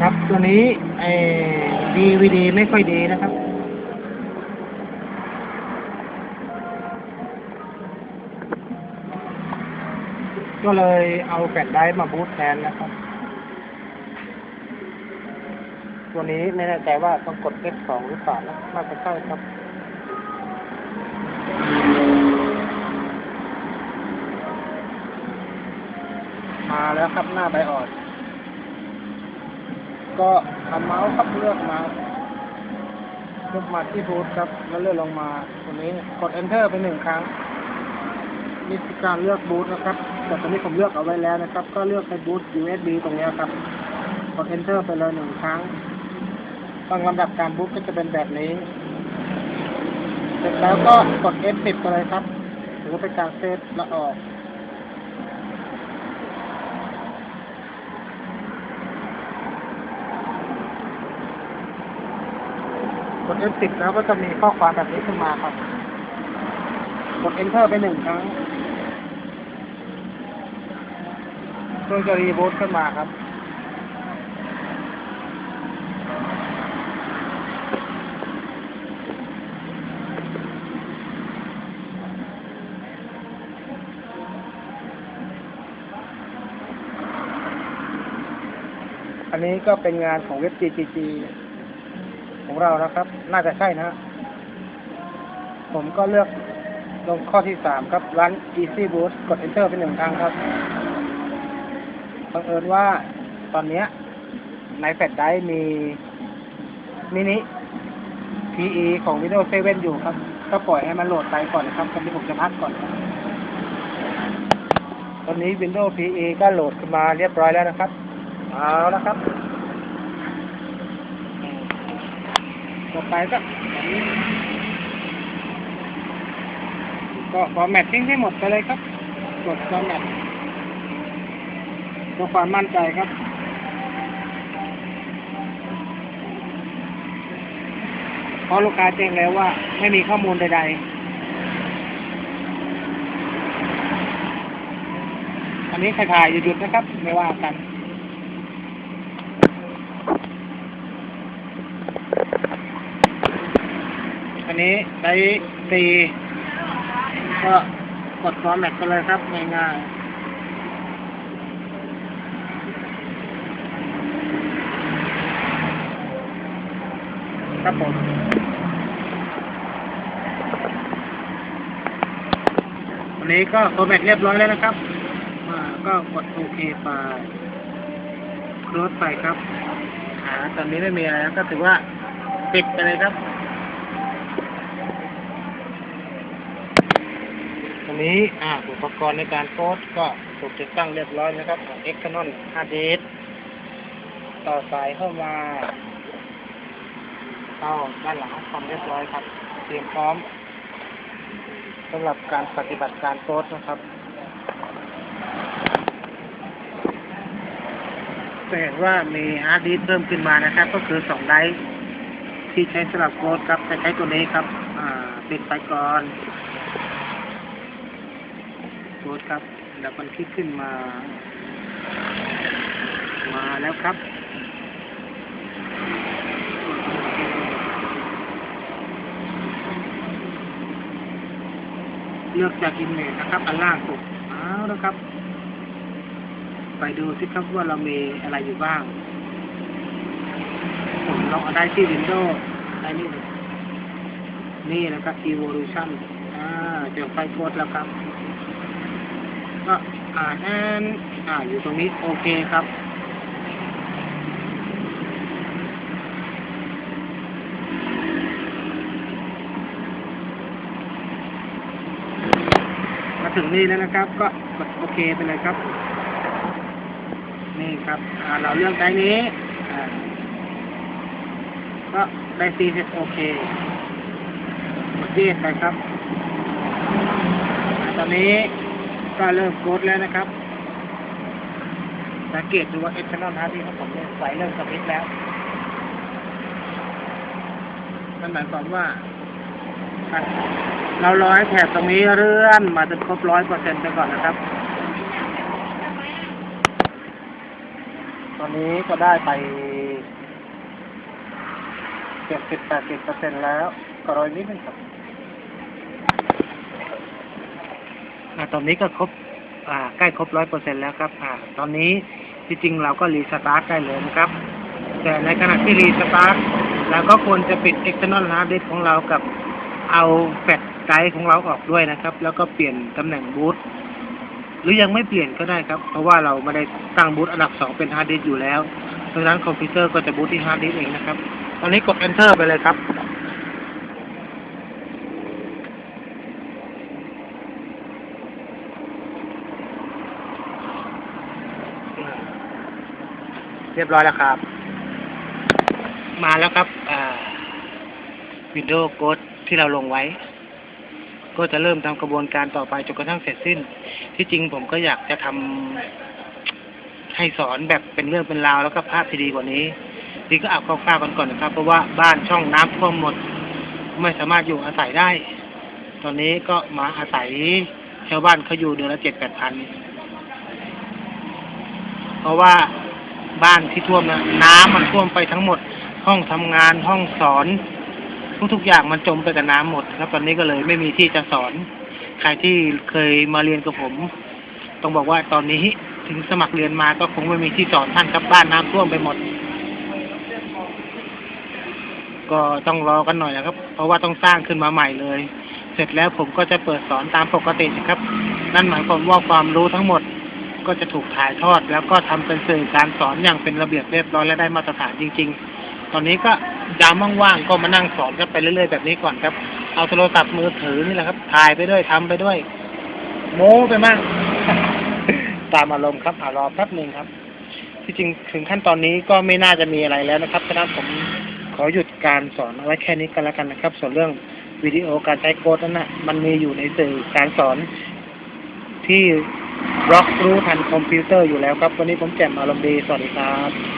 ครับตัวนี้ไอ้ดีวีดีไม่ค่อยดีนะครับ ก็เลยเอาแฟลชไดร์มาบูตแทนนะครับ ตัวนี้ไม่แน่ใจว่าต้องกด F2 หรือเปล่านะน่าจะใช่ครับมาแล้วครับหน้าใบอ่อน ก็ทำเมาส์ครับเลือกมาเลือกมาที่บูทครับ แล้วเลื่อนลงมาตัวนี้กด enter ไปหนึ่งครั้งนี่คือการเลือกบูทนะครับ แต่ตอนนี้ผมเลือกเอาไว้แล้วนะครับ ก็เลือกในบูท USB ตรงนี้ครับ กด enter ไปเลยหนึ่งครั้งตามลำดับการบูทก็จะเป็นแบบนี้ เสร็จแล้วก็กด F10 ไปเลยครับถือเป็นการเซฟและออก กด F10 แล้วก็จะมีข้อความแบบนี้ขึ้นมาครับ กด Enter ไปหนึ่งครั้งเครื่องจะรีบูตขึ้นมาครับอันนี้ก็เป็นงานของเว็บ GGG ของเรานะครับ น่าจะใช่นะ ผมก็เลือกลงข้อที่สามครับ Run Easy Boot กด Enter ไปหนึ่งครั้งครับบังเอิญว่าตอนเนี้ยในแฟลชไดรฟ์มีมินิ PE ของ Windows 7 อยู่ครับ ก็ปล่อยให้มันโหลดไปก่อนนะครับตอนนี้ผมจะพักก่อน ตอนนี้ Windows PE ก็โหลดขึ้นมาเรียบร้อยแล้วนะครับ เอาละครับ ต่อไปก็อันนี้ก็ฟอร์แมตทิ้งให้หมดไปเลยครับ กดฟอร์แมตเพื่อความมั่นใจครับเพราะลูกค้าแจ้งแล้วว่าไม่มีข้อมูลใด ๆ อันนี้ใครถ่ายอย่าหยุดนะครับ ไม่ว่ากัน อั นนี้ใช้ตีก็กดฟอร์แมตไปเลยครับ ง่ายๆครับผมอันนี้ก็ฟอร์แมตเรียบร้อยแล้วนะครับอ่าก็กดโอเคไปคลอสไปครับอ่าตอนนี้ไม่มีอะไรก็ถือว่าปิดไปเลยครับ ตรง นี้อ่าอุปกรณ์ในการโพสก็ถูกติดตั้งเรียบร้อยนะครับของ e x a n o n 5D ต่อสายเข้ามาเข้าด้านหลังคอมเรียบร้อยครับ เตรียมพร้อมสำหรับการปฏิบัติการโพสนะครับจะเห็นว่ามีฮาร์ดดิสเพิ่มขึ้นมานะครับ ก็คือสองไดร์ที่ใช้สำหรับโพสครับจะใช้ตัวนี้ครับอ่าปิดไปก่อน โพสต์ครับ แล้วมันคลิกขึ้นมา มาแล้วครับเลือกจากอิมเมจนะครับ อันล่างสุดเอาแล้วครับ ไปดูสิครับว่าเรามีอะไรอยู่บ้าง ผมลองเอาได้ที่ Windows ได้นี่นี่นะครับ Evolution อ่าเจอไฟล์โพสแล้วครับ ก็อ่านแอนอ่าอยู่ตรงนี้โอเคครับมาถึงนี่แล้วนะครับ ก็กดโอเคไปเลยครับ นี่ครับอ่าเราเลือกได้นี้อ่าก็ได้ซีเสร็จโอเคกดที่ไปครับตอนนี้ ก็เริ่มโกดแล้วนะครับ สังเกตดูว่าเอ็กซ์นอลฮาร์ดที่ของผมเนี่ยใส่เริ่มสวิตแล้วนั่นหมายความว่า เราร้อยแถบตรงนี้เลื่อนมาจนครบร้อยเปอร์เซ็นต์ไปก่อนนะครับ ตอนนี้ก็ได้ไปเจ็ดสิบแปดสิบเปอร์เซ็นต์แล้ว ก็ร้อยนิดนึงครับอ่า ตอนนี้ก็ครบอ่าใกล้ครบร้อยเปอร์เซ็นแล้วครับอ่าตอนนี้จริงๆเราก็รีสตาร์ทได้เลยนะครับ แต่ในขณะที่รีสตาร์ทเราก็ควรจะปิด external hard disk ของเรากับเอาแฟลชไดร์ของเราออกด้วยนะครับ แล้วก็เปลี่ยนตำแหน่งบูตหรือยังไม่เปลี่ยนก็ได้ครับ เพราะว่าเราไม่ได้ตั้งบูตอันดับสองเป็นฮาร์ดดิสอยู่แล้วเพราะฉะนั้นคอมพิวเตอร์ก็จะบูตที่ฮาร์ดดิสเองนะครับ ตอนนี้กด enter ไปเลยครับ เรียบร้อยแล้วครับ มาแล้วครับอ่าวินโดว์โค้ดที่เราลงไว้ ก็จะเริ่มทำกระบวนการต่อไปจนกระทั่งเสร็จสิ้น ที่จริงผมก็อยากจะทำให้สอนแบบเป็นเรื่องเป็นราวแล้วก็ภาพที่ดีกว่านี้ดีก็อาคร่าวๆกันก่อนนะครับ เพราะว่าบ้านช่องน้ำท่วมหมด ไม่สามารถอยู่อาศัยได้ ตอนนี้ก็มาอาศัยชาวบ้านเขาอยู่เดือนละเจ็ดแปดพัน เพราะว่า บ้านที่ท่วมนะน้ำมันท่วมไปทั้งหมด ห้องทำงานห้องสอน ทุกๆอย่างมันจมไปกับน้ำหมด แล้วตอนนี้ก็เลยไม่มีที่จะสอน ใครที่เคยมาเรียนกับผม ต้องบอกว่าตอนนี้ถึงสมัครเรียนมาก็คงไม่มีที่สอนท่านครับบ้านน้ำท่วมไปหมด ก็ต้องรอกันหน่อยนะครับ เพราะว่าต้องสร้างขึ้นมาใหม่เลย เสร็จแล้วผมก็จะเปิดสอนตามปกตินะครับ นั่นหมายความว่าความรู้ทั้งหมด ก็จะถูกถ่ายทอด แล้วก็ทำเป็นสื่อการสอนอย่างเป็นระเบียบเรียบร้อยและได้มาตรฐานจริง ๆ ตอนนี้ก็ยามว่างๆก็มานั่งสอนกันไปเรื่อยๆแบบนี้ก่อนครับ เอาโทรศัพท์มือถือนี่แหละครับถ่ายไปด้วยทำไปด้วย โม้ไปมั่งตามอารมณ์ครับอ่ารอแป๊บหนึ่งครับที่จริงถึงขั้นตอนนี้ก็ไม่น่าจะมีอะไรแล้วนะครับฉะนั้นผมขอหยุดการสอนเอาไว้แค่นี้ก็แล้วกันนะครับ ส่วนเรื่องวิดีโอการใช้โค้ดนั้นนะมันมีอยู่ในสื่อการสอนที่ บล็อกรู้ทันคอมพิวเตอร์อยู่แล้วครับ วันนี้ผมแจมอารมณ์ดี สวัสดีครับ